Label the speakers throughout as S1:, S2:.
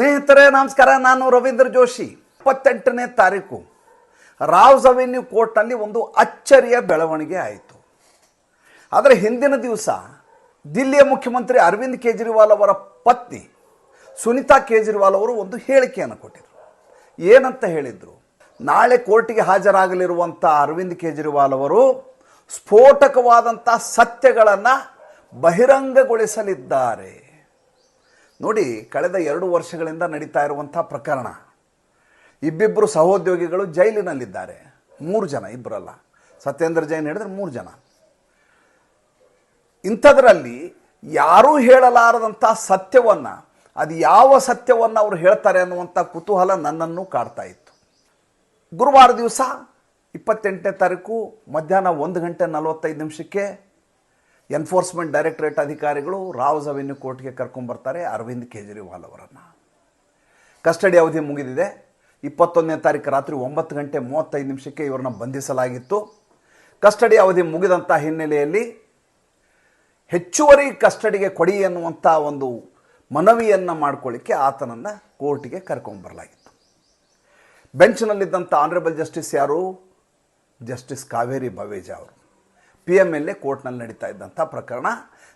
S1: ಸ್ನೇಹಿತರೆ, ನಮಸ್ಕಾರ. ನಾನು ರವೀಂದ್ರ ಜೋಶಿ. ಇಪ್ಪತ್ತೆಂಟನೇ ತಾರೀಕು. ರಾವ್ಸ್ ಅವೆನ್ಯೂ ಕೋರ್ಟ್ನಲ್ಲಿ ಒಂದು ಅಚ್ಚರಿಯ ಬೆಳವಣಿಗೆ ಆಯಿತು. ಆದರೆ ಹಿಂದಿನ ದಿವಸ ದಿಲ್ಲಿಯ ಮುಖ್ಯಮಂತ್ರಿ ಅರವಿಂದ್ ಕೇಜ್ರಿವಾಲ್ ಅವರ ಪತ್ನಿ ಸುನಿತಾ ಕೇಜ್ರಿವಾಲ್ ಅವರು ಒಂದು ಹೇಳಿಕೆಯನ್ನು ಕೊಟ್ಟಿದ್ರು. ಏನಂತ ಹೇಳಿದರು? ನಾಳೆ ಕೋರ್ಟಿಗೆ ಹಾಜರಾಗಲಿರುವಂಥ ಅರವಿಂದ್ ಕೇಜ್ರಿವಾಲ್ ಅವರು ಸ್ಫೋಟಕವಾದಂಥ ಸತ್ಯಗಳನ್ನು ಬಹಿರಂಗಗೊಳಿಸಲಿದ್ದಾರೆ. ನೋಡಿ, ಕಳೆದ ಎರಡು ವರ್ಷಗಳಿಂದ ನಡೀತಾ ಇರುವಂಥ ಪ್ರಕರಣ. ಇಬ್ಬಿಬ್ಬರು ಸಹೋದ್ಯೋಗಿಗಳು ಜೈಲಿನಲ್ಲಿದ್ದಾರೆ. ಮೂರು ಜನ ಇಬ್ಬರಲ್ಲ ಸತ್ಯೇಂದ್ರ ಜೈನ್ ಹೇಳಿದ್ರೆ ಮೂರು ಜನ. ಇಂಥದ್ರಲ್ಲಿ ಯಾರೂ ಹೇಳಲಾರದಂಥ ಸತ್ಯವನ್ನು, ಅದು ಯಾವ ಸತ್ಯವನ್ನು ಅವರು ಹೇಳ್ತಾರೆ ಅನ್ನುವಂಥ ಕುತೂಹಲ ನನ್ನನ್ನು ಕಾಡ್ತಾ ಇತ್ತು. ಗುರುವಾರ ದಿವಸ ಇಪ್ಪತ್ತೆಂಟನೇ ತಾರೀಕು ಮಧ್ಯಾಹ್ನ ಒಂದು ಗಂಟೆ ನಲವತ್ತೈದು ನಿಮಿಷಕ್ಕೆ ಎನ್ಫೋರ್ಸ್ಮೆಂಟ್ ಡೈರೆಕ್ಟರೇಟ್ ಅಧಿಕಾರಿಗಳು ರಾವ್ಸ್ ಅವೆನ್ಯೂ ಕೋರ್ಟ್ಗೆ ಕರ್ಕೊಂಬರ್ತಾರೆ ಅರವಿಂದ್ ಕೇಜ್ರಿವಾಲ್ ಅವರನ್ನು. ಕಸ್ಟಡಿ ಅವಧಿ ಮುಗಿದಿದೆ. ಇಪ್ಪತ್ತೊಂದನೇ ತಾರೀಕು ರಾತ್ರಿ ಒಂಬತ್ತು ಗಂಟೆ ಮೂವತ್ತೈದು ನಿಮಿಷಕ್ಕೆ ಇವರನ್ನ ಬಂಧಿಸಲಾಗಿತ್ತು. ಕಸ್ಟಡಿ ಅವಧಿ ಮುಗಿದಂಥ ಹಿನ್ನೆಲೆಯಲ್ಲಿ ಹೆಚ್ಚುವರಿ ಕಸ್ಟಡಿಗೆ ಕೊಡಿ ಎನ್ನುವಂಥ ಒಂದು ಮನವಿಯನ್ನು ಮಾಡ್ಕೊಳ್ಳಿಕ್ಕೆ ಆತನನ್ನು ಕೋರ್ಟಿಗೆ ಕರ್ಕೊಂಬರಲಾಗಿತ್ತು ಬೆಂಚ್ನಲ್ಲಿದ್ದಂಥ ಆನರೇಬಲ್ ಜಸ್ಟಿಸ್ ಯಾರು? ಜಸ್ಟಿಸ್ ಕಾವೇರಿ ಬವೇಜ ಅವರು. ಪಿ ಎಂ ಎಲ್ ಎ ಕೋರ್ಟ್ನಲ್ಲಿ ನಡೀತಾ ಇದ್ದಂಥ ಪ್ರಕರಣ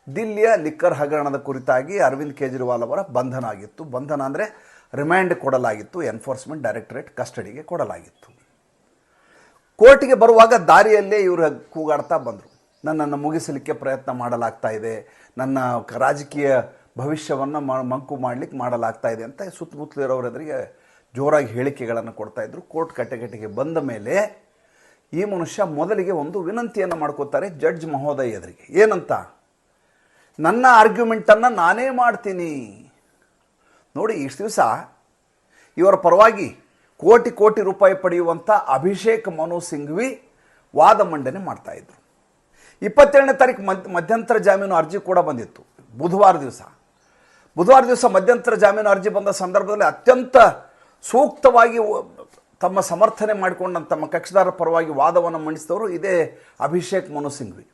S1: ದಿಲ್ಲಿಯ ಲಿಕ್ಕರ್ ಹಗರಣದ ಕುರಿತಾಗಿ ಅರವಿಂದ್ ಕೇಜ್ರಿವಾಲ್ ಅವರ ಬಂಧನ ಆಗಿತ್ತು. ಬಂಧನ ಅಂದರೆ ರಿಮ್ಯಾಂಡ್ ಕೊಡಲಾಗಿತ್ತು, ಎನ್ಫೋರ್ಸ್ಮೆಂಟ್ ಡೈರೆಕ್ಟರೇಟ್ ಕಸ್ಟಡಿಗೆ ಕೊಡಲಾಗಿತ್ತು. ಕೋರ್ಟಿಗೆ ಬರುವಾಗ ದಾರಿಯಲ್ಲೇ ಇವರು ಕೂಗಾಡ್ತಾ ಬಂದರು. ನನ್ನನ್ನು ಮುಗಿಸಲಿಕ್ಕೆ ಪ್ರಯತ್ನ ಮಾಡಲಾಗ್ತಾ ಇದೆ, ನನ್ನ ರಾಜಕೀಯ ಭವಿಷ್ಯವನ್ನು ಮಂಕು ಮಾಡಲಿಕ್ಕೆ ಮಾಡಲಾಗ್ತಾ ಇದೆ ಅಂತ ಸುತ್ತಮುತ್ತಲಿರೋರ ಎದುರಿಗೆ ಜೋರಾಗಿ ಹೇಳಿಕೆಗಳನ್ನು ಕೊಡ್ತಾ ಇದ್ರು. ಕೋರ್ಟ್ ಕಟ್ಟೆಗಟ್ಟೆಗೆ ಬಂದ ಮೇಲೆ ಈ ಮನುಷ್ಯ ಮೊದಲಿಗೆ ಒಂದು ವಿನಂತಿಯನ್ನು ಮಾಡ್ಕೋತಾರೆ ಜಡ್ಜ್ ಮಹೋದಯ ಎದುರಿಗೆ. ಏನಂತ? ನನ್ನ ಆರ್ಗ್ಯುಮೆಂಟನ್ನು ನಾನೇ ಮಾಡ್ತೀನಿ. ನೋಡಿ, ಇಷ್ಟು ದಿವಸ ಇವರ ಪರವಾಗಿ ಕೋಟಿ ಕೋಟಿ ರೂಪಾಯಿ ಪಡೆಯುವಂಥ ಅಭಿಷೇಕ್ ಮನು ಸಿಂಘ್ವಿ ವಾದ ಮಂಡನೆ ಮಾಡ್ತಾಯಿದ್ರು ಇಪ್ಪತ್ತೇಳನೇ ತಾರೀಕು ಮಧ್ಯ ಮಧ್ಯಂತರ ಜಾಮೀನು ಅರ್ಜಿ ಕೂಡ ಬಂದಿತ್ತು, ಬುಧವಾರ ದಿವಸ. ಬುಧವಾರ ದಿವಸ ಮಧ್ಯಂತರ ಜಾಮೀನು ಅರ್ಜಿ ಬಂದ ಸಂದರ್ಭದಲ್ಲಿ ಅತ್ಯಂತ ಸೂಕ್ತವಾಗಿ ತಮ್ಮ ಸಮರ್ಥನೆ ಮಾಡಿಕೊಂಡ ತಮ್ಮ ಕಕ್ಷಿದಾರರ ಪರವಾಗಿ ವಾದವನ್ನು ಮಂಡಿಸಿದವರು ಇದೇ ಅಭಿಷೇಕ್ ಮನು ಸಿಂಘ್ವಿ.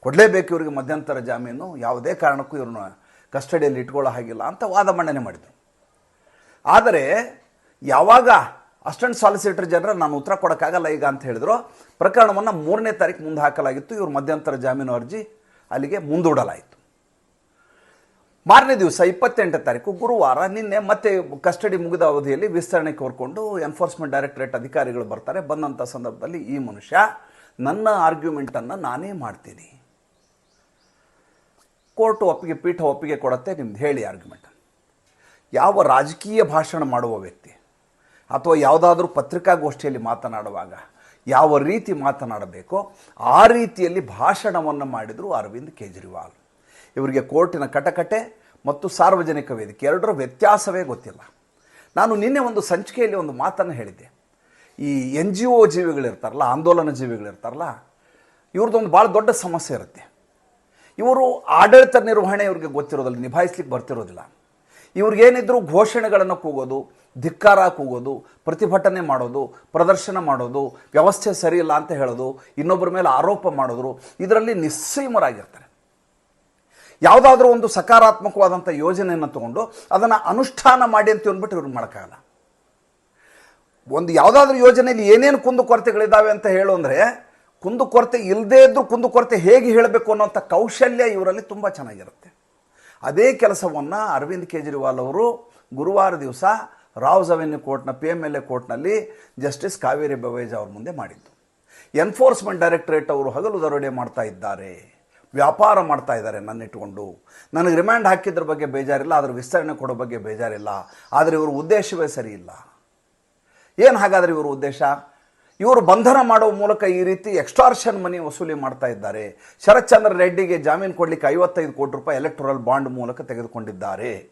S1: ಕೊಡಲೇಬೇಕು ಇವರಿಗೆ ಮಧ್ಯಂತರ ಜಾಮೀನು, ಯಾವುದೇ ಕಾರಣಕ್ಕೂ ಇವ್ರನ್ನ ಕಸ್ಟಡಿಯಲ್ಲಿ ಇಟ್ಕೊಳ್ಳೋ ಹಾಗಿಲ್ಲ ಅಂತ ವಾದ ಮಂಡನೆ ಮಾಡಿದರು. ಆದರೆ ಯಾವಾಗ ಅಸ್ಟೆಂಟ್ ಸಾಲಿಸಿಟರ್ ಜನರಲ್ ನಾನು ಉತ್ತರ ಕೊಡೋಕ್ಕಾಗಲ್ಲ ಈಗ ಅಂತ ಹೇಳಿದ್ರು, ಪ್ರಕರಣವನ್ನು ಮೂರನೇ ತಾರೀಕು ಮುಂದೆ ಹಾಕಲಾಗಿತ್ತು, ಇವರು ಮಧ್ಯಂತರ ಜಾಮೀನು ಅರ್ಜಿ ಅಲ್ಲಿಗೆ ಮುಂದೂಡಲಾಯಿತು. ಮಾರನೇ ದಿವಸ ಇಪ್ಪತ್ತೆಂಟನೇ ತಾರೀಕು ಗುರುವಾರ ನಿನ್ನೆ ಮತ್ತೆ ಕಸ್ಟಡಿ ಮುಗಿದ ಅವಧಿಯಲ್ಲಿ ವಿಸ್ತರಣೆ ಕೋರ್ಕೊಂಡು ಎನ್ಫೋರ್ಸ್ಮೆಂಟ್ ಡೈರೆಕ್ಟರೇಟ್ ಅಧಿಕಾರಿಗಳು ಬರ್ತಾರೆ. ಬಂದಂಥ ಸಂದರ್ಭದಲ್ಲಿ ಈ ಮನುಷ್ಯ, ನನ್ನ ಆರ್ಗ್ಯುಮೆಂಟನ್ನು ನಾನೇ ಮಾಡ್ತೀನಿ. ಕೋರ್ಟು ಒಪ್ಪಿಗೆ, ಪೀಠ ಒಪ್ಪಿಗೆ ಕೊಡುತ್ತೆ, ನಿಮ್ದು ಹೇಳಿ ಆರ್ಗ್ಯುಮೆಂಟ್ ಯಾವ ರಾಜಕೀಯ ಭಾಷಣ ಮಾಡುವ ವ್ಯಕ್ತಿ ಅಥವಾ ಯಾವುದಾದ್ರೂ ಪತ್ರಿಕಾಗೋಷ್ಠಿಯಲ್ಲಿ ಮಾತನಾಡುವಾಗ ಯಾವ ರೀತಿ ಮಾತನಾಡಬೇಕೋ ಆ ರೀತಿಯಲ್ಲಿ ಭಾಷಣವನ್ನು ಮಾಡಿದರು ಅರವಿಂದ್ ಕೇಜ್ರಿವಾಲ್. ಇವರಿಗೆ ಕೋರ್ಟಿನ ಕಟಕಟೆ ಮತ್ತು ಸಾರ್ವಜನಿಕ ವೇದಿಕೆ ಎರಡರ ವ್ಯತ್ಯಾಸವೇ ಗೊತ್ತಿಲ್ಲ. ನಾನು ನಿನ್ನೆ ಒಂದು ಸಂಚಿಕೆಯಲ್ಲಿ ಒಂದು ಮಾತನ್ನು ಹೇಳಿದ್ದೆ. ಈ ಎನ್ ಜಿ ಒ ಜೀವಿಗಳಿರ್ತಾರಲ್ಲ, ಆಂದೋಲನ ಜೀವಿಗಳಿರ್ತಾರಲ್ಲ, ಇವ್ರದ್ದೊಂದು ಭಾಳ ದೊಡ್ಡ ಸಮಸ್ಯೆ ಇರುತ್ತೆ. ಇವರು ಆಡಳಿತ ನಿರ್ವಹಣೆ ಇವ್ರಿಗೆ ಗೊತ್ತಿರೋದಿಲ್ಲ, ನಿಭಾಯಿಸ್ಲಿಕ್ಕೆ ಬರ್ತಿರೋದಿಲ್ಲ. ಇವ್ರಿಗೇನಿದ್ರು ಘೋಷಣೆಗಳನ್ನು ಕೂಗೋದು, ಧಿಕ್ಕಾರ ಕೂಗೋದು, ಪ್ರತಿಭಟನೆ ಮಾಡೋದು, ಪ್ರದರ್ಶನ ಮಾಡೋದು, ವ್ಯವಸ್ಥೆ ಸರಿಯಿಲ್ಲ ಅಂತ ಹೇಳೋದು ಇನ್ನೊಬ್ಬರ ಮೇಲೆ ಆರೋಪ ಮಾಡಿದ್ರು, ಇದರಲ್ಲಿ ನಿಸ್ಸೀಮರಾಗಿರ್ತಾರೆ. ಯಾವುದಾದ್ರೂ ಒಂದು ಸಕಾರಾತ್ಮಕವಾದಂಥ ಯೋಜನೆಯನ್ನು ತಗೊಂಡು ಅದನ್ನು ಅನುಷ್ಠಾನ ಮಾಡಿ ಅಂತ ಅಂದ್ಬಿಟ್ಟು ಇವ್ರಿಗೆ ಮಾಡೋಕ್ಕಾಗಲ್ಲ. ಒಂದು ಯಾವುದಾದ್ರೂ ಯೋಜನೆಯಲ್ಲಿ ಏನೇನು ಕುಂದುಕೊರತೆಗಳಿದ್ದಾವೆ ಅಂತ ಹೇಳು ಅಂದರೆ ಕುಂದುಕೊರತೆ ಇಲ್ಲದೇ ಇದ್ದರೂ ಕುಂದುಕೊರತೆ ಹೇಗೆ ಹೇಳಬೇಕು ಅನ್ನೋಂಥ ಕೌಶಲ್ಯ ಇವರಲ್ಲಿ ತುಂಬ ಚೆನ್ನಾಗಿರುತ್ತೆ. ಅದೇ ಕೆಲಸವನ್ನು ಅರವಿಂದ್ ಕೇಜ್ರಿವಾಲ್ ಅವರು ಗುರುವಾರ ದಿವಸ ರಾವ್ಸ್ ಅವೆನ್ಯೂ ಕೋರ್ಟ್ನ, ಪಿ ಎಂ ಎಲ್ ಎ ಕೋರ್ಟ್ನಲ್ಲಿ ಜಸ್ಟಿಸ್ ಕಾವೇರಿ ಬವೇಜ್ ಅವ್ರ ಮುಂದೆ ಮಾಡಿದ್ದು. ಎನ್ಫೋರ್ಸ್ಮೆಂಟ್ ಡೈರೆಕ್ಟರೇಟ್ ಅವರು ಹಗಲು ದರೋಡೆ ಮಾಡ್ತಾ ಇದ್ದಾರೆ. ವ್ಯಾಪಾರ ಮಾಡ್ತಾ ಇದ್ದಾರೆ ನನ್ನ ಇಟ್ಕೊಂಡು ನನಗೆ ರಿಮ್ಯಾಂಡ್ ಹಾಕಿದ್ರ ಬಗ್ಗೆ ಬೇಜಾರಿಲ್ಲ ಅದರ ವಿಸ್ತರಣೆ ಕೊಡೋ ಬಗ್ಗೆ ಬೇಜಾರಿಲ್ಲ. ಆದರೆ ಇವ್ರ ಉದ್ದೇಶವೇ ಸರಿ ಇಲ್ಲ ಏನು ಹಾಗಾದರೆ ಇವರು ಉದ್ದೇಶ? ಇವರು ಬಂಧನ ಮಾಡುವ ಮೂಲಕ ಈ ರೀತಿ ಎಕ್ಸ್ಟಾರ್ಷನ್ ಮನಿ ವಸೂಲಿ ಮಾಡ್ತಾ ಇದ್ದಾರೆ. ಶರತ್ಚಂದ್ರ ರೆಡ್ಡಿಗೆ ಜಾಮೀನು ಕೊಡಲಿಕ್ಕೆ ಐವತ್ತೈದು ಕೋಟಿ ರೂಪಾಯಿ ಎಲೆಕ್ಟ್ರಲ್ ಬಾಂಡ್ ಮೂಲಕ ತೆಗೆದುಕೊಂಡಿದ್ದಾರೆ.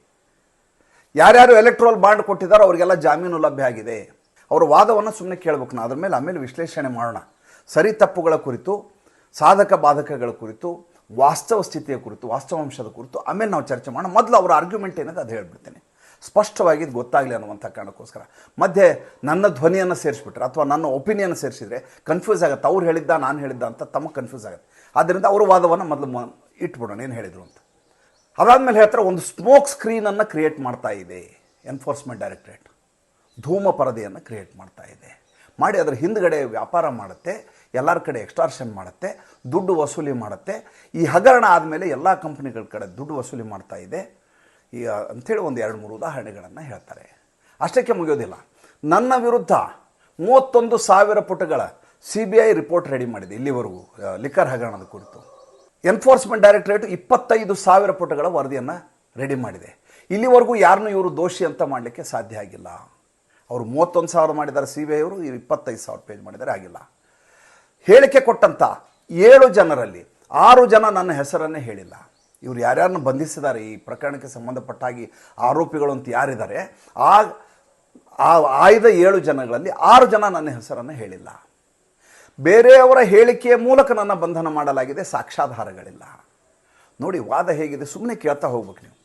S1: ಯಾರ್ಯಾರು ಎಲೆಕ್ಟ್ರಲ್ ಬಾಂಡ್ ಕೊಟ್ಟಿದ್ದಾರೋ ಅವರಿಗೆಲ್ಲ ಜಾಮೀನು ಲಭ್ಯ ಆಗಿದೆ. ಅವರ ವಾದವನ್ನು ಸುಮ್ಮನೆ ಕೇಳಬೇಕು ನಾ. ಅದ್ರ ಮೇಲೆ ಆಮೇಲೆ ವಿಶ್ಲೇಷಣೆ ಮಾಡೋಣ. ಸರಿ ತಪ್ಪುಗಳ ಕುರಿತು, ಸಾಧಕ ಬಾಧಕಗಳ ಕುರಿತು ವಾಸ್ತವ ಸ್ಥಿತಿಯ ಕುರಿತು ವಾಸ್ತವಾಂಶದ ಕುರಿತು ಆಮೇಲೆ ನಾವು ಚರ್ಚೆ ಮಾಡೋಣ. ಮೊದಲು ಅವರ ಆರ್ಗ್ಯುಮೆಂಟ್ ಏನಿದೆ ಅದು ಹೇಳ್ಬಿಡ್ತೀನಿ. ಸ್ಪಷ್ಟವಾಗಿ ಇದು ಗೊತ್ತಾಗಲಿ ಅನ್ನುವಂಥ ಕಾರಣಕ್ಕೋಸ್ಕರ. ಮಧ್ಯೆ ನನ್ನ ಧ್ವನಿಯನ್ನು ಸೇರಿಸ್ಬಿಟ್ರೆ ಅಥವಾ ನನ್ನ ಒಪಿನಿಯನ್ ಸೇರಿಸಿದರೆ ಕನ್ಫ್ಯೂಸ್ ಆಗುತ್ತೆ. ಅವ್ರು ಹೇಳಿದ್ದ, ನಾನು ಹೇಳಿದ್ದ ಅಂತ ತಮಗೆ ಕನ್ಫ್ಯೂಸ್ ಆಗುತ್ತೆ. ಆದ್ದರಿಂದ ಅವರ ವಾದವನ್ನು ಮೊದಲು ಮ- ಇಟ್ಬಿಡೋಣ, ಏನು ಹೇಳಿದರು ಅಂತ. ಅದಾದಮೇಲೆ ಹೇಳ್ತಾರೆ, ಒಂದು ಸ್ಮೋಕ್ ಸ್ಕ್ರೀನನ್ನು ಕ್ರಿಯೇಟ್ ಮಾಡ್ತಾ ಇದೆ. ಎನ್ಫೋರ್ಸ್ಮೆಂಟ್ ಡೈರೆಕ್ಟ್ರೇಟ್ ಧೂಮ ಪರದೆಯನ್ನು ಕ್ರಿಯೇಟ್ ಮಾಡ್ತಾ ಇದೆ. ಮಾಡಿ ಅದರ ಹಿಂದ್ಗಡೆ ವ್ಯಾಪಾರ ಮಾಡುತ್ತೆ. ಎಲ್ಲರ ಕಡೆ ಎಕ್ಸ್ಟಾರ್ಷನ್ ಮಾಡುತ್ತೆ, ದುಡ್ಡು ವಸೂಲಿ ಮಾಡುತ್ತೆ. ಈ ಹಗರಣ ಆದಮೇಲೆ ಎಲ್ಲ ಕಂಪ್ನಿಗಳ ಕಡೆ ದುಡ್ಡು ವಸೂಲಿ ಮಾಡ್ತಾ ಇದೆ. ಈ ಅಂಥೇಳಿ ಒಂದು ಎರಡು ಮೂರು ಉದಾಹರಣೆಗಳನ್ನು ಹೇಳ್ತಾರೆ. ಅಷ್ಟಕ್ಕೆ ಮುಗಿಯೋದಿಲ್ಲ. ನನ್ನ ವಿರುದ್ಧ ಮೂವತ್ತೊಂದು ಸಾವಿರ ಪುಟಗಳ C B I report ready ಮಾಡಿದೆ ಇಲ್ಲಿವರೆಗೂ ಲಿಕ್ಕರ್ ಹಗರಣದ ಕುರಿತು. ಎನ್ಫೋರ್ಸ್ಮೆಂಟ್ ಡೈರೆಕ್ಟರೇಟ್ ಇಪ್ಪತ್ತೈದು ಸಾವಿರ ಪುಟಗಳ ವರದಿಯನ್ನು ರೆಡಿ ಮಾಡಿದೆ. ಇಲ್ಲಿವರೆಗೂ ಯಾರನ್ನೂ ಇವರು ದೋಷಿ ಅಂತ ಮಾಡಲಿಕ್ಕೆ ಸಾಧ್ಯ ಆಗಿಲ್ಲ. ಅವರು ಮೂವತ್ತೊಂದು ಸಾವಿರ ಮಾಡಿದ್ದಾರೆ ಸಿ ಬಿ ಐ ಅವರು ಇಪ್ಪತ್ತೈದು ಸಾವಿರ ಪೇಜ್ ಮಾಡಿದರೆ ಆಗಿಲ್ಲ. ಹೇಳಿಕೆ ಕೊಟ್ಟಂಥ ಏಳು ಜನರಲ್ಲಿ ಆರು ಜನ ನನ್ನ ಹೆಸರನ್ನೇ ಹೇಳಿಲ್ಲ. ಇವರು ಯಾರ್ಯಾರನ್ನು ಬಂಧಿಸಿದ್ದಾರೆ, ಈ ಪ್ರಕರಣಕ್ಕೆ ಸಂಬಂಧಪಟ್ಟಾಗಿ ಆರೋಪಿಗಳು ಅಂತ ಯಾರಿದ್ದಾರೆ, ಆ ಆಯ್ದ ಏಳು ಜನಗಳಲ್ಲಿ ಆರು ಜನ ನನ್ನ ಹೆಸರನ್ನು ಹೇಳಿಲ್ಲ. ಬೇರೆಯವರ ಹೇಳಿಕೆಯ ಮೂಲಕ ನನ್ನ ಬಂಧನ ಮಾಡಲಾಗಿದೆ, ಸಾಕ್ಷ್ಯಾಧಾರಗಳಿಲ್ಲ. ನೋಡಿ, ವಾದ ಹೇಗಿದೆ ಸುಮ್ಮನೆ ಕೇಳ್ತಾ ಹೋಗ್ಬೇಕು ನೀವು.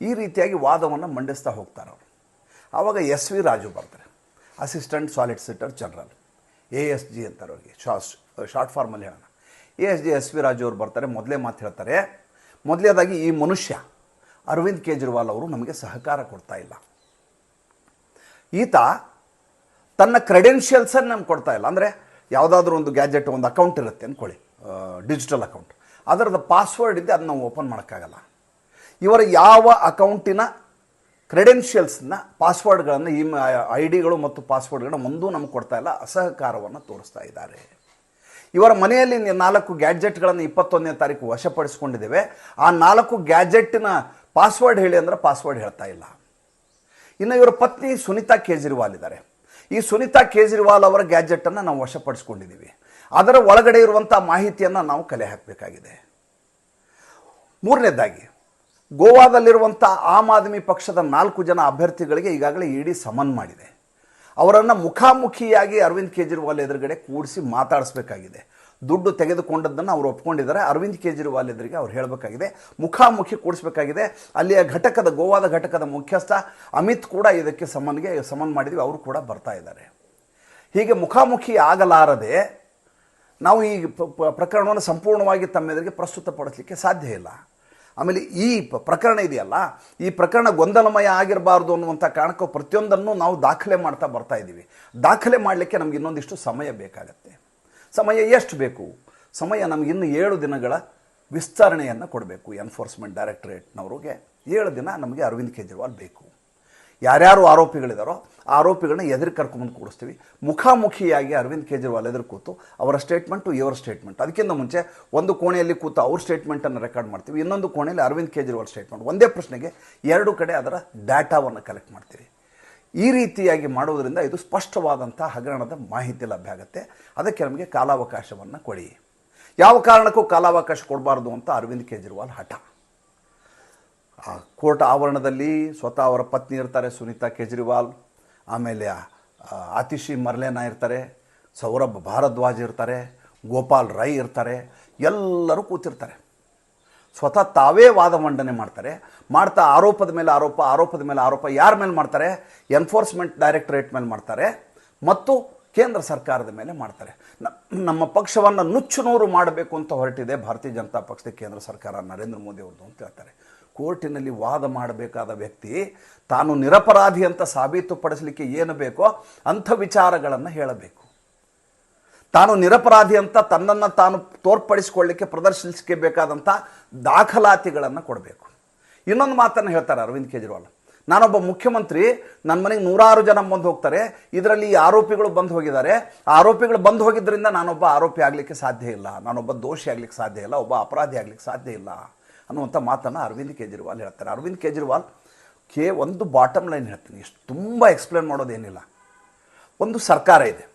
S1: ಈ ರೀತಿಯಾಗಿ ವಾದವನ್ನು ಮಂಡಿಸ್ತಾ ಹೋಗ್ತಾರೆ ಅವರು ಆವಾಗ ಎಸ್ ವಿ ರಾಜು ಬರ್ತಾರೆ, assistant solicitor general. A S G ಅಂತಾರೆ ಅವ್ರಿಗೆ. ಶಾರ್ಟ್ ಶಾರ್ಟ್ ಫಾರ್ಮಲ್ಲಿ ಹೇಳೋಣ. A S G S V Raju ಅವರು ಬರ್ತಾರೆ, ಮೊದಲೇ ಮಾತು ಹೇಳ್ತಾರೆ. ಮೊದಲೇದಾಗಿ ಈ ಮನುಷ್ಯ ಅರವಿಂದ್ ಕೇಜ್ರಿವಾಲ್ ಅವರು ನಮಗೆ ಸಹಕಾರ ಕೊಡ್ತಾ ಇಲ್ಲ. ಈತ ತನ್ನ ಕ್ರೆಡೆನ್ಷಿಯಲ್ಸನ್ನು ನಮ್ಗೆ ಕೊಡ್ತಾ ಇಲ್ಲ. ಅಂದರೆ ಯಾವುದಾದ್ರೂ ಒಂದು ಗ್ಯಾಜೆಟ್, ಒಂದು ಅಕೌಂಟ್ ಇರುತ್ತೆ ಅಂದ್ಕೊಳ್ಳಿ ಡಿಜಿಟಲ್ ಅಕೌಂಟ್. ಅದರದ್ದು ಪಾಸ್ವರ್ಡ್ ಇದ್ದೆ ಅದನ್ನ ನಾವು ಓಪನ್ ಮಾಡೋಕ್ಕಾಗಲ್ಲ. ಇವರ ಯಾವ ಅಕೌಂಟಿನ ಕ್ರೆಡೆನ್ಷಿಯಲ್ಸ್ನ ಪಾಸ್ವರ್ಡ್ಗಳನ್ನು ಈ ಐ ಡಿಗಳು ಮತ್ತು ಪಾಸ್ವರ್ಡ್ಗಳನ್ನ ಒಂದೂ ನಮ್ಗೆ ಕೊಡ್ತಾ ಇಲ್ಲ, ಅಸಹಕಾರವನ್ನು ತೋರಿಸ್ತಾ ಇದ್ದಾರೆ. ಇವರ ಮನೆಯಲ್ಲಿ ನಾಲ್ಕು ಗ್ಯಾಜೆಟ್ಗಳನ್ನು ಇಪ್ಪತ್ತೊಂದನೇ ತಾರೀಕು ವಶಪಡಿಸ್ಕೊಂಡಿದ್ದೇವೆ. ಆ ನಾಲ್ಕು ಗ್ಯಾಜೆಟ್ಟಿನ ಪಾಸ್ವರ್ಡ್ ಹೇಳಿ ಅಂದ್ರೆ ಪಾಸ್ವರ್ಡ್ ಹೇಳ್ತಾ ಇಲ್ಲ. ಇನ್ನು ಇವರ ಪತ್ನಿ ಸುನಿತಾ ಕೇಜ್ರಿವಾಲ್ ಇದ್ದಾರೆ. ಈ ಸುನಿತಾ ಕೇಜ್ರಿವಾಲ್ ಅವರ ಗ್ಯಾಜೆಟನ್ನು ನಾವು ವಶಪಡಿಸ್ಕೊಂಡಿದ್ದೀವಿ. ಅದರ ಒಳಗಡೆ ಇರುವಂಥ ಮಾಹಿತಿಯನ್ನು ನಾವು ಕಲೆ ಹಾಕಬೇಕಾಗಿದೆ. ಮೂರನೇದಾಗಿ ಗೋವಾದಲ್ಲಿರುವಂಥ ಆಮ್ ಆದ್ಮಿ ಪಕ್ಷದ ನಾಲ್ಕು ಜನ ಅಭ್ಯರ್ಥಿಗಳಿಗೆ ಈಗಾಗಲೇ ಇಡಿ ಸಮನ್ ಮಾಡಿದೆ. ಅವರನ್ನು ಮುಖಾಮುಖಿಯಾಗಿ ಅರವಿಂದ್ ಕೇಜ್ರಿವಾಲ್ ಎದುರುಗಡೆ ಕೂಡಿಸಿ ಮಾತಾಡಿಸ್ಬೇಕಾಗಿದೆ. ದುಡ್ಡು ತೆಗೆದುಕೊಂಡದ್ದನ್ನು ಅವರು ಒಪ್ಕೊಂಡಿದ್ದಾರೆ. ಅರವಿಂದ್ ಕೇಜ್ರಿವಾಲ್ ಎದುರಿಗೆ ಅವ್ರು ಹೇಳಬೇಕಾಗಿದೆ. ಮುಖಾಮುಖಿ ಕೂಡಿಸ್ಬೇಕಾಗಿದೆ. ಅಲ್ಲಿಯ ಘಟಕದ, ಗೋವಾದ ಘಟಕದ ಮುಖ್ಯಸ್ಥ ಅಮಿತ್ ಕೂಡ ಇದಕ್ಕೆ ಸಮನ್ಗೆ ಸಮನ್ ಮಾಡಿದ್ವಿ. ಅವರು ಕೂಡ ಬರ್ತಾ ಇದ್ದಾರೆ. ಹೀಗೆ ಮುಖಾಮುಖಿ ಆಗಲಾರದೆ ನಾವು ಈ ಪ್ರಕರಣವನ್ನು ಸಂಪೂರ್ಣವಾಗಿ ತಮ್ಮೆದುರಿಗೆ ಪ್ರಸ್ತುತಪಡಿಸಲಿಕ್ಕೆ ಸಾಧ್ಯ ಇಲ್ಲ. ಆಮೇಲೆ ಈ ಪ್ರಕರಣ ಇದೆಯಲ್ಲ, ಈ ಪ್ರಕರಣ ಗೊಂದಲಮಯ ಆಗಿರಬಾರ್ದು ಅನ್ನುವಂಥ ಕಾರಣಕ್ಕೂ ಪ್ರತಿಯೊಂದನ್ನು ನಾವು ದಾಖಲೆ ಮಾಡ್ತಾ ಬರ್ತಾ ಇದ್ದೀವಿ. ದಾಖಲೆ ಮಾಡಲಿಕ್ಕೆ ನಮ್ಗೆ ಇನ್ನೊಂದಿಷ್ಟು ಸಮಯ ಬೇಕಾಗತ್ತೆ. ಸಮಯ ಎಷ್ಟು ಬೇಕು? ಸಮಯ ನಮ್ಗೆ ಇನ್ನು ಏಳು ದಿನಗಳ ವಿಸ್ತರಣೆಯನ್ನು ಕೊಡಬೇಕು ಎನ್ಫೋರ್ಸ್ಮೆಂಟ್ ಡೈರೆಕ್ಟರೇಟ್ನವ್ರಿಗೆ ಏಳು ದಿನ ನಮಗೆ ಅರವಿಂದ್ ಕೇಜ್ರಿವಾಲ್ ಬೇಕು. ಯಾರ್ಯಾರು ಆರೋಪಿಗಳಿದಾರೋ ಆ ಆರೋಪಿಗಳನ್ನ ಎದುರು ಕರ್ಕೊಂಬಂದು ಕೂಡಿಸ್ತೀವಿ. ಮುಖಾಮುಖಿಯಾಗಿ ಅರವಿಂದ್ ಕೇಜ್ರಿವಾಲ್ ಎದುರು ಕೂತು ಅವರ ಸ್ಟೇಟ್ಮೆಂಟು ಇವರ ಸ್ಟೇಟ್ಮೆಂಟ್ ಅದಕ್ಕಿಂತ ಮುಂಚೆ ಒಂದು ಕೋಣೆಯಲ್ಲಿ ಕೂತು ಅವ್ರ ಸ್ಟೇಟ್ಮೆಂಟನ್ನು ರೆಕಾರ್ಡ್ ಮಾಡ್ತೀವಿ. ಇನ್ನೊಂದು ಕೋಣೆಯಲ್ಲಿ ಅರವಿಂದ್ ಕೇಜ್ರಿವಾಲ್ ಸ್ಟೇಟ್ಮೆಂಟ್ ಒಂದೇ ಪ್ರಶ್ನೆಗೆ ಎರಡು ಕಡೆ ಅದರ ಡಾಟಾವನ್ನು ಕಲೆಕ್ಟ್ ಮಾಡ್ತೀವಿ. ಈ ರೀತಿಯಾಗಿ ಮಾಡೋದರಿಂದ ಇದು ಸ್ಪಷ್ಟವಾದಂಥ ಹಗರಣದ ಮಾಹಿತಿ ಲಭ್ಯ ಆಗುತ್ತೆ. ಅದಕ್ಕೆ ನಮಗೆ ಕಾಲಾವಕಾಶವನ್ನು ಕೊಡಿ. ಯಾವ ಕಾರಣಕ್ಕೂ ಕಾಲಾವಕಾಶ ಕೊಡಬಾರ್ದು ಅಂತ ಅರವಿಂದ್ ಕೇಜ್ರಿವಾಲ್ ಹಠ. ಕೋರ್ಟ್ ಆವರಣದಲ್ಲಿ ಸ್ವತಃ ಅವರ ಪತ್ನಿ ಇರ್ತಾರೆ ಸುನೀತಾ ಕೇಜ್ರಿವಾಲ್ ಆಮೇಲೆ ಆ, ಆತಿಶಿ ಮರ್ಲೇನಾ ಇರ್ತಾರೆ ಸೌರಭ್ ಭಾರದ್ವಾಜ್ ಇರ್ತಾರೆ ಗೋಪಾಲ್ ರೈ ಇರ್ತಾರೆ ಎಲ್ಲರೂ ಕೂತಿರ್ತಾರೆ. ಸ್ವತಃ ತಾವೇ ವಾದ ಮಂಡನೆ ಮಾಡ್ತಾರೆ. ಮಾಡ್ತಾ ಆರೋಪದ ಮೇಲೆ ಆರೋಪ ಆರೋಪದ ಮೇಲೆ ಆರೋಪ ಯಾರ ಮೇಲೆ ಮಾಡ್ತಾರೆ? ಎನ್ಫೋರ್ಸ್ಮೆಂಟ್ ಡೈರೆಕ್ಟರೇಟ್ ಮೇಲೆ ಮಾಡ್ತಾರೆ. ಮತ್ತು ಕೇಂದ್ರ ಸರ್ಕಾರದ ಮೇಲೆ ಮಾಡ್ತಾರೆ. ನಮ್ಮ ಪಕ್ಷವನ್ನು ನುಚ್ಚುನೂರು ಮಾಡಬೇಕು ಅಂತ ಹೊರಟಿದೆ ಭಾರತೀಯ ಜನತಾ ಪಕ್ಷದ ಕೇಂದ್ರ ಸರ್ಕಾರ ನರೇಂದ್ರ ಮೋದಿ ಅವ್ರದ್ದು ಅಂತ ಹೇಳ್ತಾರೆ. ಕೋರ್ಟಿನಲ್ಲಿ ವಾದ ಮಾಡಬೇಕಾದ ವ್ಯಕ್ತಿ ತಾನು ನಿರಪರಾಧಿ ಅಂತ ಸಾಬೀತುಪಡಿಸಲಿಕ್ಕೆ ಏನು ಬೇಕೋ ಅಂಥ ವಿಚಾರಗಳನ್ನು ಹೇಳಬೇಕು. ತಾನು ನಿರಪರಾಧಿ ಅಂತ ತನ್ನನ್ನು ತಾನು ತೋರ್ಪಡಿಸಿಕೊಳ್ಳಿಕ್ಕೆ ಪ್ರದರ್ಶಿಸಲಿಕ್ಕೆ ಬೇಕಾದಂಥ ದಾಖಲಾತಿಗಳನ್ನು ಕೊಡಬೇಕು. ಇನ್ನೊಂದು ಮಾತನ್ನು ಹೇಳ್ತಾರೆ ಅರವಿಂದ್ ಕೇಜ್ರಿವಾಲ್. ನಾನೊಬ್ಬ ಮುಖ್ಯಮಂತ್ರಿ ನನ್ನ ಮನೆಗೆ ನೂರಾರು ಜನ ಬಂದು ಹೋಗ್ತಾರೆ, ಇದರಲ್ಲಿ ಈ ಆರೋಪಿಗಳು ಬಂದು ಹೋಗಿದ್ದಾರೆ. ಆರೋಪಿಗಳು ಬಂದು ಹೋಗಿದ್ದರಿಂದ ನಾನೊಬ್ಬ ಆರೋಪಿ ಆಗಲಿಕ್ಕೆ ಸಾಧ್ಯ ಇಲ್ಲ, ನಾನೊಬ್ಬ ದೋಷಿ ಆಗಲಿಕ್ಕೆ ಸಾಧ್ಯ ಇಲ್ಲ, ಒಬ್ಬ ಅಪರಾಧಿ ಆಗಲಿಕ್ಕೆ ಸಾಧ್ಯ ಇಲ್ಲ. ಅನ್ನುವಂಥ ಮಾತನ್ನು ಅರವಿಂದ್ ಕೇಜ್ರಿವಾಲ್ ಹೇಳ್ತಾರೆ. ಅರವಿಂದ್ ಕೇಜ್ರಿವಾಲ್ ಕೇ ಒಂದು ಬಾಟಮ್ ಲೈನ್ ಹೇಳ್ತೀನಿ. ಎಷ್ಟು ತುಂಬ ಎಕ್ಸ್ಪ್ಲೇನ್ ಮಾಡೋದೇನಿಲ್ಲ. ಒಂದು ಸರ್ಕಾರ ಇದೆ.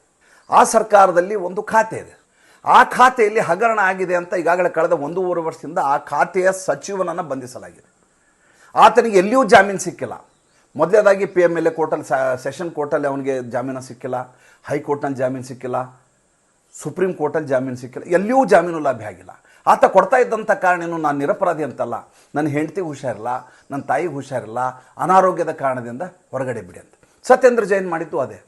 S1: ಆ ಸರ್ಕಾರದಲ್ಲಿ ಒಂದು ಖಾತೆ ಇದೆ. ಆ ಖಾತೆಯಲ್ಲಿ ಹಗರಣ ಆಗಿದೆ ಅಂತ ಈಗಾಗಲೇ ಕಳೆದ ಒಂದೂವರೆ ವರ್ಷದಿಂದ ಆ ಖಾತೆಯ ಸಚಿವನನ್ನು ಬಂಧಿಸಲಾಗಿದೆ. ಆತನಿಗೆ ಎಲ್ಲಿಯೂ ಜಾಮೀನು ಸಿಕ್ಕಿಲ್ಲ. ಮೊದಲೇದಾಗಿ ಪಿ ಎಂ ಎಲ್ ಎ ಕೋರ್ಟಲ್ಲಿ ಸೆಷನ್ ಕೋರ್ಟಲ್ಲಿ ಅವನಿಗೆ ಜಾಮೀನು ಸಿಕ್ಕಿಲ್ಲ. ಹೈಕೋರ್ಟ್ನಲ್ಲಿ ಜಾಮೀನು ಸಿಕ್ಕಿಲ್ಲ. ಸುಪ್ರೀಂ ಕೋರ್ಟಲ್ಲಿ ಜಾಮೀನು ಸಿಕ್ಕಿಲ್ಲ. ಎಲ್ಲಿಯೂ ಜಾಮೀನು ಲಭ್ಯ ಆಗಿಲ್ಲ. ಆತ ಕೊಡ್ತಾ ಇದ್ದಂಥ ಕಾರಣನೂ ನಾನು ನಿರಪರಾಧಿ ಅಂತಲ್ಲ. ನನ್ನ ಹೆಂಡತಿಗೆ ಹುಷಾರಿಲ್ಲ, ನನ್ನ ತಾಯಿಗೆ ಹುಷಾರಿಲ್ಲ, ಅನಾರೋಗ್ಯದ ಕಾರಣದಿಂದ ಹೊರಗಡೆ ಬಿಡಿ ಅಂತ. ಸತ್ಯೇಂದ್ರ ಜೈನ್ ಮಾಡಿದ್ದು ಅದೇ.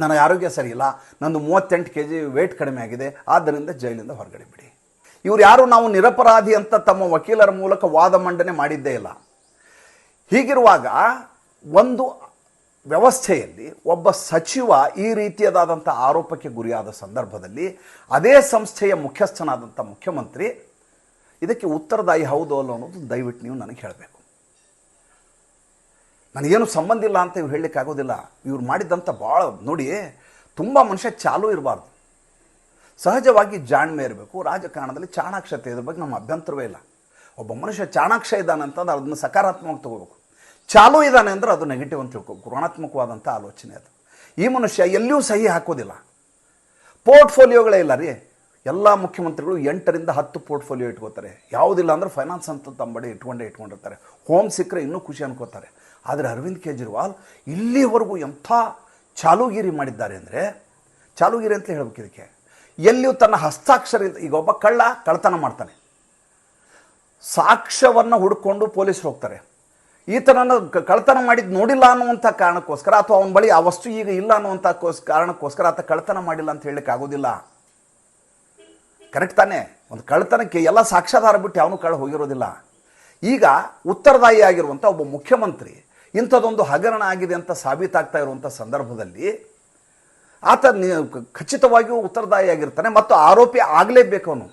S1: ನನ್ನ ಆರೋಗ್ಯ ಸರಿ ಇಲ್ಲ, ನಂದು ಮೂವತ್ತೆಂಟು ಕೆ ಜಿ ವೆಯ್ಟ್ ಕಡಿಮೆ ಆಗಿದೆ, ಆದ್ದರಿಂದ ಜೈಲಿಂದ ಹೊರಗಡೆ ಬಿಡಿ. ಇವ್ರು ಯಾರು? ನಾವು ನಿರಪರಾಧಿ ಅಂತ ತಮ್ಮ ವಕೀಲರ ಮೂಲಕ ವಾದ ಮಂಡನೆ ಮಾಡಿದ್ದೇ ಇಲ್ಲ. ಹೀಗಿರುವಾಗ ಒಂದು ವ್ಯವಸ್ಥೆಯಲ್ಲಿ ಒಬ್ಬ ಸಚಿವ ಈ ರೀತಿಯದಾದಂಥ ಆರೋಪಕ್ಕೆ ಗುರಿಯಾದ ಸಂದರ್ಭದಲ್ಲಿ ಅದೇ ಸಂಸ್ಥೆಯ ಮುಖ್ಯಸ್ಥನಾದಂಥ ಮುಖ್ಯಮಂತ್ರಿ, ಇದಕ್ಕೆ ಉತ್ತರದಾಯಿ ಹೌದು ಅಲ್ಲ ಅನ್ನೋದು ದಯವಿಟ್ಟು ನೀವು ನನಗೆ ಹೇಳಬೇಕು. ನನಗೇನು ಸಂಬಂಧ ಇಲ್ಲ ಅಂತ ಇವ್ರು ಹೇಳಲಿಕ್ಕಾಗೋದಿಲ್ಲ ಇವ್ರು ಮಾಡಿದ್ದಂಥ ಭಾಳ ನೋಡಿ, ತುಂಬ ಮನುಷ್ಯ ಚಾಲೂ ಇರಬಾರ್ದು. ಸಹಜವಾಗಿ ಜಾಣ್ಮೆ ಇರಬೇಕು. ರಾಜಕಾರಣದಲ್ಲಿ ಚಾಣಾಕ್ಷತೆ ಇದ್ರ ಬಗ್ಗೆ ನಮ್ಮ ಅಭ್ಯಂತರವೇ ಇಲ್ಲ. ಒಬ್ಬ ಮನುಷ್ಯ ಚಾಣಾಕ್ಷ ಇದ್ದಾನಂತಂದ್ರೆ ಅದನ್ನು ಸಕಾರಾತ್ಮಕವಾಗಿ ತಗೋಬೇಕು. ಚಾಲೂ ಇದ್ದಾನೆ ಅಂದರೆ ಅದು ನೆಗೆಟಿವ್ ಅಂತ ತಿಳ್ಕೊ ಋಣಾತ್ಮಕವಾದಂಥ ಆಲೋಚನೆ ಅದು. ಈ ಮನುಷ್ಯ ಎಲ್ಲಿಯೂ ಸಹಿ ಹಾಕೋದಿಲ್ಲ. ಪೋರ್ಟ್ಫೋಲಿಯೋಗಳೇ ಇಲ್ಲ ರೀ. ಎಲ್ಲ ಮುಖ್ಯಮಂತ್ರಿಗಳು ಎಂಟರಿಂದ ಹತ್ತು ಪೋರ್ಟ್ಫೋಲಿಯೋ ಇಟ್ಕೋತಾರೆ. ಯಾವುದಿಲ್ಲ ಅಂದರೆ ಫೈನಾನ್ಸ್ ಅಂತ ತಂಬಡಿ ಇಟ್ಕೊಂಡೇ ಇಟ್ಕೊಂಡಿರ್ತಾರೆ. ಹೋಮ್ ಸಿಕ್ಕರೆ ಇನ್ನೂ ಖುಷಿ ಅನ್ಕೋತಾರೆ. ಆದರೆ ಅರವಿಂದ್ ಕೇಜ್ರಿವಾಲ್ ಇಲ್ಲಿವರೆಗೂ ಎಂಥ ಚಾಲುಗಿರಿ ಮಾಡಿದ್ದಾರೆ ಅಂದರೆ, ಚಾಲುಗಿರಿ ಅಂತ ಹೇಳ್ಬೇಕು ಇದಕ್ಕೆ. ಎಲ್ಲಿಯೂ ತನ್ನ ಹಸ್ತಾಕ್ಷರ ಇಲ್ಲ ಈಗ ಒಬ್ಬ ಕಳ್ಳ ಕಳ್ಳತನ ಮಾಡ್ತಾನೆ. ಸಾಕ್ಷ್ಯವನ್ನು ಹುಡ್ಕೊಂಡು ಪೊಲೀಸರು ಹೋಗ್ತಾರೆ. ಈತನನ್ನು ಕಳ್ತನ ಮಾಡಿದ್ದು ನೋಡಿಲ್ಲ ಅನ್ನುವಂಥ ಕಾರಣಕ್ಕೋಸ್ಕರ ಅಥವಾ ಅವನ ಬಳಿ ಆ ವಸ್ತು ಈಗ ಇಲ್ಲ ಅನ್ನುವಂಥ ಕೋಸ್ ಕಾರಣಕ್ಕೋಸ್ಕರ ಆತ ಕಳ್ತನ ಮಾಡಿಲ್ಲ ಅಂತ ಹೇಳಲಿಕ್ಕೆ ಆಗೋದಿಲ್ಲ. ಕರೆಕ್ಟ್ ತಾನೇ? ಒಂದು ಕಳ್ತನಕ್ಕೆ ಎಲ್ಲ ಸಾಕ್ಷಾಧಾರ ಬಿಟ್ಟು ಅವನು ಕಳ್ಳ ಹೋಗಿರೋದಿಲ್ಲ. ಈಗ ಉತ್ತರದಾಯಿ ಆಗಿರುವಂಥ ಒಬ್ಬ ಮುಖ್ಯಮಂತ್ರಿ ಇಂಥದ್ದೊಂದು ಹಗರಣ ಆಗಿದೆ ಅಂತ ಸಾಬೀತಾಗ್ತಾ ಇರುವಂಥ ಸಂದರ್ಭದಲ್ಲಿ ಆತ ಖಚಿತವಾಗಿಯೂ ಉತ್ತರದಾಯಿ ಆಗಿರ್ತಾನೆ ಮತ್ತು ಆರೋಪಿ ಆಗಲೇಬೇಕು ಅವನು.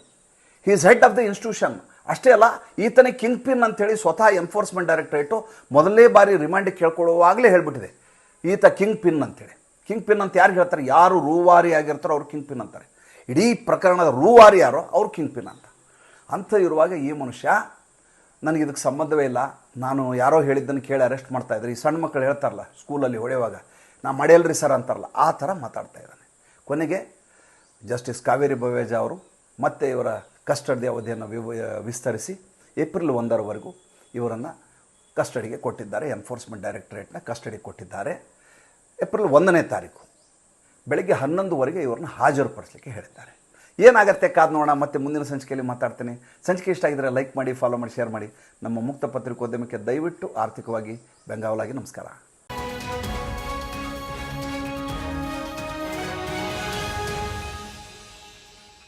S1: Is head of the institution ಅಷ್ಟೇ ಅಲ್ಲ, ಈತನೇ ಕಿಂಗ್ ಪಿನ್ ಅಂತೇಳಿ ಸ್ವತಃ ಎನ್ಫೋರ್ಸ್ಮೆಂಟ್ ಡೈರೆಕ್ಟರೇಟು ಮೊದಲನೇ ಬಾರಿ ರಿಮಾಂಡಿಗೆ ಕೇಳ್ಕೊಳ್ಳುವಾಗಲೇ ಹೇಳ್ಬಿಟ್ಟಿದೆ. ಈತ ಕಿಂಗ್ ಪಿನ್ ಅಂತೇಳಿ. ಕಿಂಗ್ ಪಿನ್ ಅಂತ ಯಾರು ಹೇಳ್ತಾರೆ? ಯಾರು ರೂವಾರಿ ಆಗಿರ್ತಾರೋ ಅವ್ರು ಕಿಂಗ್ ಪಿನ್ ಅಂತಾರೆ. ಇಡೀ ಪ್ರಕರಣದ ರೂವಾರಿ ಯಾರೋ ಅವ್ರು ಕಿಂಗ್ ಪಿನ್ ಅಂತ. ಅಂತ ಇರುವಾಗ ಈ ಮನುಷ್ಯ, ನನಗೆ ಇದಕ್ಕೆ ಸಂಬಂಧವೇ ಇಲ್ಲ. ನಾನು ಯಾರೋ ಹೇಳಿದ್ದನ್ನು ಕೇಳಿ ಅರೆಸ್ಟ್ ಮಾಡ್ತಾ ಇದ್ದಾರೆ. ಈ ಸಣ್ಣ ಮಕ್ಕಳು ಹೇಳ್ತಾರಲ್ಲ ಸ್ಕೂಲಲ್ಲಿ ಹೊಡೆಯುವಾಗ, ನಾ ಮಡೆಯಲ್ರಿ ಸರ್ ಅಂತಾರಲ್ಲ, ಆ ಥರ ಮಾತಾಡ್ತಾ ಇದ್ದಾನೆ. ಕೊನೆಗೆ ಜಸ್ಟಿಸ್ ಕಾವೇರಿ ಬವೇಜ ಅವರು ಮತ್ತೆ ಇವರ ಕಸ್ಟಡಿ ಅವಧಿಯನ್ನು ವಿಸ್ತರಿಸಿ ಏಪ್ರಿಲ್ ಒಂದರವರೆಗೂ ಇವರನ್ನು ಕಸ್ಟಡಿಗೆ ಕೊಟ್ಟಿದ್ದಾರೆ, ಎನ್ಫೋರ್ಸ್ಮೆಂಟ್ ಡೈರೆಕ್ಟರೇಟ್ನ ಕಸ್ಟಡಿಗೆ ಕೊಟ್ಟಿದ್ದಾರೆ. ಏಪ್ರಿಲ್ ಒಂದನೇ ತಾರೀಕು ಬೆಳಗ್ಗೆ ಹನ್ನೊಂದುವರೆಗೆ ಇವ್ರನ್ನ ಹಾಜರುಪಡಿಸಲಿಕ್ಕೆ ಹೇಳಿದ್ದಾರೆ. ಏನಾಗತ್ತೆ ಕಾದ್ ನೋಡೋಣ, ಮತ್ತೆ ಮುಂದಿನ ಸಂಚಿಕೆಯಲ್ಲಿ ಮಾತಾಡ್ತೀನಿ. ಸಂಚಿಕೆ ಇಷ್ಟ ಆಗಿದ್ರೆ ಲೈಕ್ ಮಾಡಿ, ಫಾಲೋ ಮಾಡಿ, ಶೇರ್ ಮಾಡಿ. ನಮ್ಮ ಮುಕ್ತ ಪತ್ರಿಕೋದ್ಯಮಕ್ಕೆ ದಯವಿಟ್ಟು ಆರ್ಥಿಕವಾಗಿ ಬೆಂಗಾವಲಾಗಿ ನಮಸ್ಕಾರ.